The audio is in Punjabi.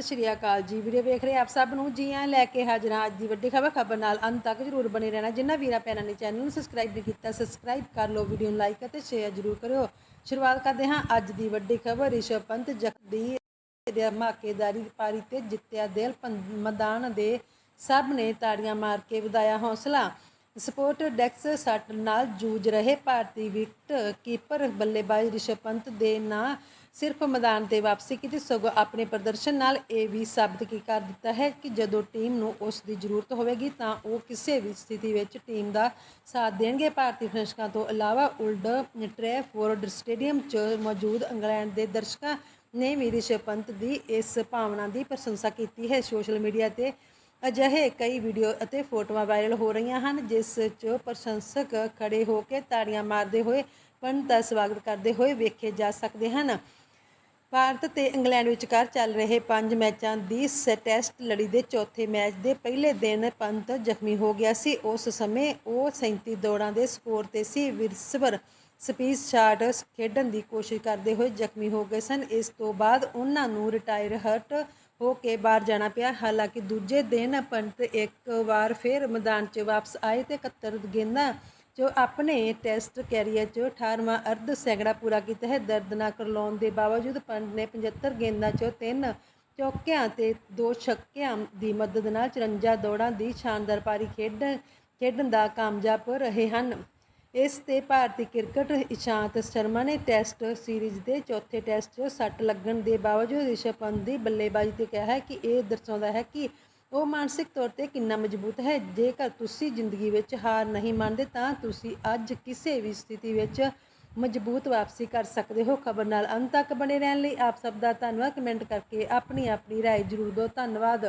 ਸਤਿ ਸ਼੍ਰੀ ਅਕਾਲ ਜੀ। ਵੀਡੀਓ ਵੇਖ ਰਹੇ ਆਪ ਸਭ ਨੂੰ? ਜੀ ਆਇਆਂ ਲੈ ਕੇ ਹਾਜ਼ਰ ਹਾਂ ਅੱਜ ਦੀ ਵੱਡੀ ਖਬਰ। ਖਬਰ ਨਾਲ ਅੰਤ ਤੱਕ ਜਰੂਰ ਬਣੇ ਰਹਿਣਾ। ਜਿਨ੍ਹਾਂ ਵੀਰਾਂ ਭੈਣਾਂ ਨੇ ਚੈਨਲ ਨੂੰ ਸਬਸਕ੍ਰਾਈਬ ਨਹੀਂ ਕੀਤਾ ਸਬਸਕ੍ਰਾਈਬ ਕਰ ਲਓ, ਵੀਡੀਓ ਨੂੰ ਲਾਈਕ ਅਤੇ ਸ਼ੇਅਰ ਜਰੂਰ ਕਰਿਓ। ਸ਼ੁਰੂਆਤ ਕਰਦੇ ਹਾਂ ਅੱਜ ਦੀ ਵੱਡੀ ਖਬਰ। ਰਿਸ਼ਵ ਪੰਤ ਜਗਦੀ ਦੇ ਧਮਾਕੇਦਾਰੀ ਪਾਰੀ ਤੇ ਜਿੱਤਿਆ ਦਿਲ ਮੈਦਾਨ ਦੇ ਸਭ ਨੇ ਤਾੜੀਆਂ ਮਾਰ ਕੇ ਵਧਾਇਆ ਹੌਸਲਾ। ਸਪੋਰਟ ਡੈਕਸ ਸੱਟ ਨਾਲ ਜੂਝ ਰਹੇ ਭਾਰਤੀ ਵਿਕਟ ਕੀਪਰ ਬੱਲੇਬਾਜ਼ ਰਿਸ਼ਵ ਪੰਤ ਦੇ ਨਾਂ ਸਿਰਫ ਮੈਦਾਨ ਤੇ ਵਾਪਸੀ ਕੀਤੀ, ਸਗੋਂ ਆਪਣੇ ਪ੍ਰਦਰਸ਼ਨ ਨਾਲ ਇਹ ਵੀ ਸਾਬਤ ਕੀ ਕਰ ਦਿੱਤਾ ਹੈ ਕਿ ਜਦੋਂ ਟੀਮ ਨੂੰ ਉਸ ਦੀ ਜ਼ਰੂਰਤ ਹੋਵੇਗੀ, ਤਾਂ ਉਹ ਕਿਸੇ ਵੀ ਸਥਿਤੀ ਵਿੱਚ ਟੀਮ ਦਾ ਸਾਥ ਦੇਣਗੇ। ਭਾਰਤੀ ਦਰਸ਼ਕਾਂ ਤੋਂ ਇਲਾਵਾ ਉਲਡ ਟ੍ਰੈਫੋਰਡ ਸਟੇਡੀਅਮ 'ਚ ਮੌਜੂਦ ਇੰਗਲੈਂਡ ਦੇ ਦਰਸ਼ਕਾਂ ਨੇ ਵੀ ਰਿਸ਼ਵ ਪੰਤ ਦੀ ਇਸ ਭਾਵਨਾ ਦੀ ਪ੍ਰਸ਼ੰਸਾ ਕੀਤੀ ਹੈ। ਸੋਸ਼ਲ ਮੀਡੀਆ ਤੇ ਅਜਿਹੇ ਕਈ ਵੀਡੀਓ ਅਤੇ ਫੋਟੋਆਂ ਵਾਇਰਲ ਹੋ ਰਹੀਆਂ ਹਨ, ਜਿਸ 'ਚ ਪ੍ਰਸ਼ੰਸਕ ਖੜੇ ਹੋ ਕੇ ਤਾੜੀਆਂ ਮਾਰਦੇ ਹੋਏ ਪੰਤ ਦਾ ਸਵਾਗਤ ਕਰਦੇ ਹੋਏ ਵੇਖੇ ਜਾ ਸਕਦੇ ਹਨ। ਭਾਰਤ ਤੇ ਇੰਗਲੈਂਡ ਵਿਚਕਾਰ ਚੱਲ ਰਹੇ ਪੰਜ ਮੈਚਾਂ ਦੀ ਸ, ਟੈਸਟ ਲੜੀ ਦੇ ਚੌਥੇ ਮੈਚ ਦੇ ਪਹਿਲੇ ਦਿਨ ਪੰਤ ਜ਼ਖਮੀ ਹੋ ਗਿਆ ਸੀ। ਉਸ ਸਮੇਂ ਉਹ 37 ਦੌੜਾਂ ਦੇ ਸਕੋਰ ਤੇ ਸੀ। ਵਿਰਸਵਰ ਸਪੀਸ ਸ਼ਾਟ ਖੇਡਣ ਦੀ ਕੋਸ਼ਿਸ਼ ਕਰਦੇ ਹੋਏ ਜ਼ਖਮੀ ਹੋ ਗਏ ਸਨ। ਇਸ ਤੋਂ ਬਾਅਦ ਉਹਨਾਂ ਨੂੰ ਰਿਟਾਇਰ ਹਰਟ ਹੋ ਕੇ ਬਾਹਰ ਜਾਣਾ ਪਿਆ। ਹਾਲਾਂਕਿ ਦੂਜੇ ਦਿਨ ਪੰਤ ਇੱਕ ਵਾਰ ਫਿਰ ਮੈਦਾਨ 'ਚ ਵਾਪਸ ਆਏ ਤੇ 71 ਗੇਂਦਾਂ ਜੋ ਆਪਣੇ ਟੈਸਟ ਕੈਰੀਅਰ 'ਚ 18ਵਾਂ ਅਰਧ ਸੈਂਕੜਾ ਪੂਰਾ ਕੀਤਾ ਹੈ। ਦਰਦਨਾਕ ਕਰਲਾਉਣ ਦੇ ਬਾਵਜੂਦ ਪੰਡ ਨੇ 75 ਗੇਂਦਾਂ 'ਚੋਂ ਤਿੰਨ ਚੌਕਿਆਂ ਤੇ ਦੋ ਛੱਕਿਆਂ ਦੀ ਮਦਦ ਨਾਲ 54 ਦੌੜਾਂ ਦੀ ਸ਼ਾਨਦਾਰ ਪਾਰੀ ਖੇਡ, ਖੇਡਣ ਦਾ ਕਾਮਯਾਬ ਰਹੇ ਹਨ। ਇਸ ਤੇ ਭਾਰਤੀ ਕ੍ਰਿਕਟ ਇਸ਼ਾਂਤ ਸ਼ਰਮਾ ਨੇ ਟੈਸਟ ਸੀਰੀਜ਼ ਦੇ ਚੌਥੇ ਟੈਸਟ 'ਚ ਸੱਟ ਲੱਗਣ ਦੇ ਬਾਵਜੂਦ ਰਿਸ਼ਵ ਪੰਤ ਦੀ ਬੱਲੇਬਾਜ਼ੀ ਤੇ ਕਿਹਾ ਹੈ ਕਿ ਇਹ ਦਰਸਾਉਂਦਾ ਹੈ ਕਿ ਉਹ ਮਾਨਸਿਕ ਤੌਰ ਤੇ ਕਿੰਨਾ ਮਜ਼ਬੂਤ ਹੈ ਜੇਕਰ ਤੁਸੀਂ ਜ਼ਿੰਦਗੀ ਵਿੱਚ ਹਾਰ ਨਹੀਂ ਮੰਨਦੇ ਤਾਂ ਤੁਸੀਂ ਅੱਜ ਕਿਸੇ ਵੀ ਸਥਿਤੀ ਵਿੱਚ ਮਜ਼ਬੂਤ ਵਾਪਸੀ ਕਰ ਸਕਦੇ ਹੋ ਖਬਰ ਨਾਲ ਅੰਤ ਤੱਕ ਬਣੇ ਰਹਿਣ ਲਈ ਆਪ ਸਭ ਦਾ ਧੰਨਵਾਦ ਕਮੈਂਟ ਕਰਕੇ ਆਪਣੀ ਆਪਣੀ رائے ਜ਼ਰੂਰ ਦਿਓ ਧੰਨਵਾਦ